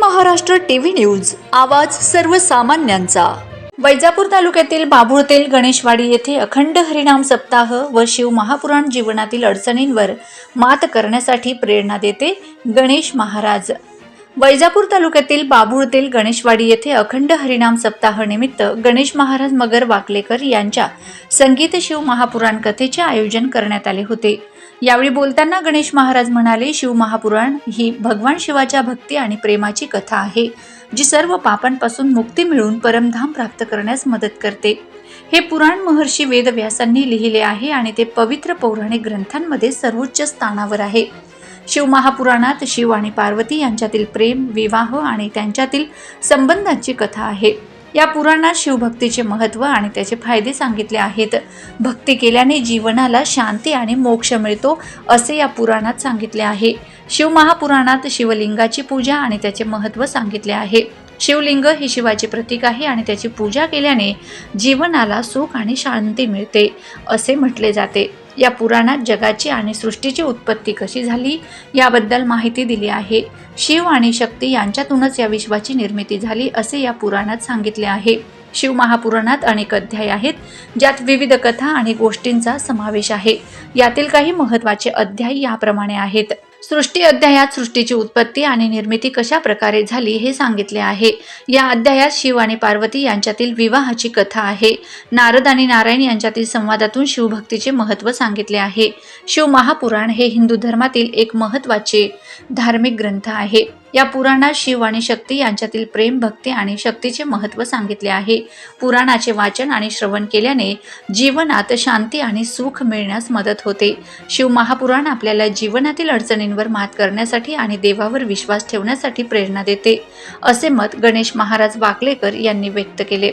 Maharashtra TV news. आवाज सर्वसामान्यांचा. वैजापूर तालुक्यातील बाभुळतेल गणेशवाडी येथे अखंड हरिनाम सप्ताह व शिव महापुराण जीवनातील अडचणींवर मात करण्यासाठी प्रेरणा देते गणेश महाराज. वैजापूर तालुक्यातील बाभुळतेल गणेशवाडी येथे अखंड हरिनाम सप्ताहानिमित्त गणेश महाराज मगर वाकलेकर यांच्या संगीत शिव महापुराण कथेचे आयोजन करण्यात आले होते. यावेळी बोलताना गणेश महाराज म्हणाले शिव महापुराण ही भगवान शिवाच्या भक्ती आणि प्रेमाची कथा आहे जी सर्व पापांपासून मुक्ती मिळून परमधाम प्राप्त करण्यास मदत करते. हे पुराण महर्षी वेदव्यासांनी लिहिले आहे आणि ते पवित्र पौराणिक ग्रंथांमध्ये सर्वोच्च स्थानावर आहे. शिव महापुराणात शिव आणि पार्वती यांच्यातील प्रेम विवाह आणि त्यांच्यातील संबंधांची कथा आहे. या पुराणात शिवभक्तीचे महत्त्व आणि त्याचे फायदे सांगितले आहेत. भक्ती केल्याने जीवनाला शांती आणि मोक्ष मिळतो असे या पुराणात सांगितले आहे. शिवमहापुराणात शिवलिंगाची पूजा आणि त्याचे महत्त्व सांगितले आहे. शिवलिंग हे शिवाचे प्रतीक आहे आणि त्याची पूजा केल्याने जीवनाला सुख आणि शांती मिळते असे म्हटले जाते. या पुराणात जगाची आणि सृष्टीची उत्पत्ती कशी झाली याबद्दल माहिती दिली आहे. शिव आणि शक्ती यांच्यातूनच या विश्वाची निर्मिती झाली असे या पुराणात सांगितले आहे. शिव महापुराणात अनेक अध्याय आहेत ज्यात विविध कथा आणि गोष्टींचा समावेश आहे. यातील काही महत्त्वाचे अध्याय याप्रमाणे आहेत. सृष्टी अध्यायात सृष्टीची उत्पत्ती आणि निर्मिती कशा प्रकारे झाली हे सांगितले आहे. या अध्यायात शिव आणि पार्वती यांच्यातील विवाहाची कथा आहे. नारद आणि नारायण यांच्यातील संवादातून शिवभक्तीचे महत्त्व सांगितले आहे. शिव महापुराण हे हिंदू धर्मातील एक महत्त्वाचे धार्मिक ग्रंथ आहे. या पुराणात शिव आणि शक्ती यांच्यातील प्रेम भक्ती आणि शक्तीचे महत्त्व सांगितले आहे. पुराणाचे वाचन आणि श्रवण केल्याने जीवनात शांती आणि सुख मिळण्यास मदत होते. शिव महापुराण आपल्याला जीवनातील अडचणींवर मात करण्यासाठी आणि देवावर विश्वास ठेवण्यासाठी प्रेरणा देते असे मत गणेश महाराज वाकलेकर यांनी व्यक्त केले.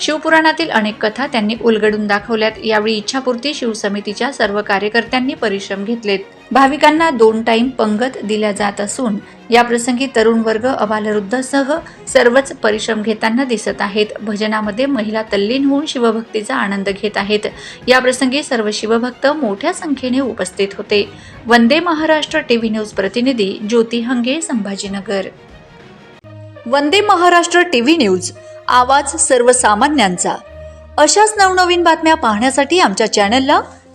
शिवपुराणातील अनेक कथा त्यांनी उलगडून दाखवल्यात. यावेळी इच्छापूर्ती शिवसमितीच्या सर्व कार्यकर्त्यांनी परिश्रम घेतलेत. भाविकांना दोन टाईम पंगत दिल्या जात असून या प्रसंगी तरुण वर्ग अबालवृद्धसह सर्वच परिश्रम घेताना दिसत आहेत. भजनामध्ये महिला तल्लीन होऊन शिवभक्तीचा आनंद घेत आहेत. या प्रसंगी सर्व शिवभक्त मोठ्या संख्येने उपस्थित होते. वंदे महाराष्ट्र टीव्ही न्यूज प्रतिनिधी ज्योती हंगे संभाजीनगर. वंदे महाराष्ट्र टीव्ही न्यूज आवाज सर्वसामान्यांचा. अशाच नवनवीन बातम्या पाहण्यासाठी आमच्या चॅनलला